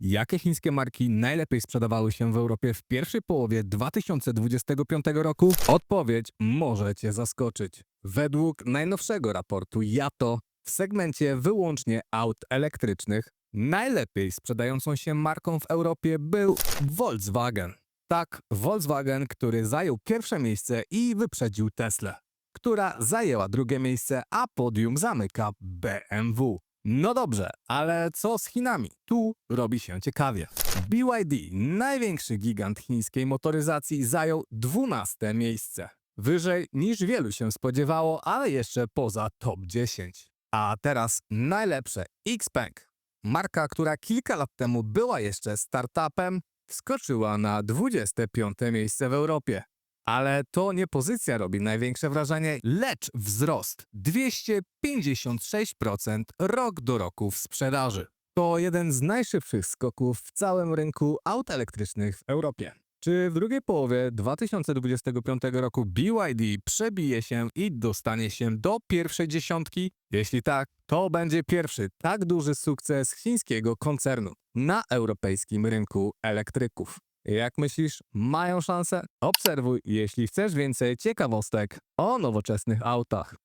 Jakie chińskie marki najlepiej sprzedawały się w Europie w pierwszej połowie 2025 roku? Odpowiedź może Cię zaskoczyć. Według najnowszego raportu Yato w segmencie wyłącznie aut elektrycznych najlepiej sprzedającą się marką w Europie był Volkswagen. Tak, Volkswagen, który zajął pierwsze miejsce i wyprzedził Tesla, która zajęła drugie miejsce, a podium zamyka BMW. No dobrze, ale co z Chinami? Tu robi się ciekawie. BYD, największy gigant chińskiej motoryzacji, zajął 12 miejsce. Wyżej niż wielu się spodziewało, ale jeszcze poza top 10. A teraz najlepsze Xpeng. Marka, która kilka lat temu była jeszcze startupem, wskoczyła na 25 miejsce w Europie. Ale to nie pozycja robi największe wrażenie, lecz wzrost 256% rok do roku w sprzedaży. To jeden z najszybszych skoków w całym rynku aut elektrycznych w Europie. Czy w drugiej połowie 2025 roku BYD przebije się i dostanie się do pierwszej dziesiątki? Jeśli tak, to będzie pierwszy tak duży sukces chińskiego koncernu na europejskim rynku elektryków. Jak myślisz, mają szansę? Obserwuj, jeśli chcesz więcej ciekawostek o nowoczesnych autach.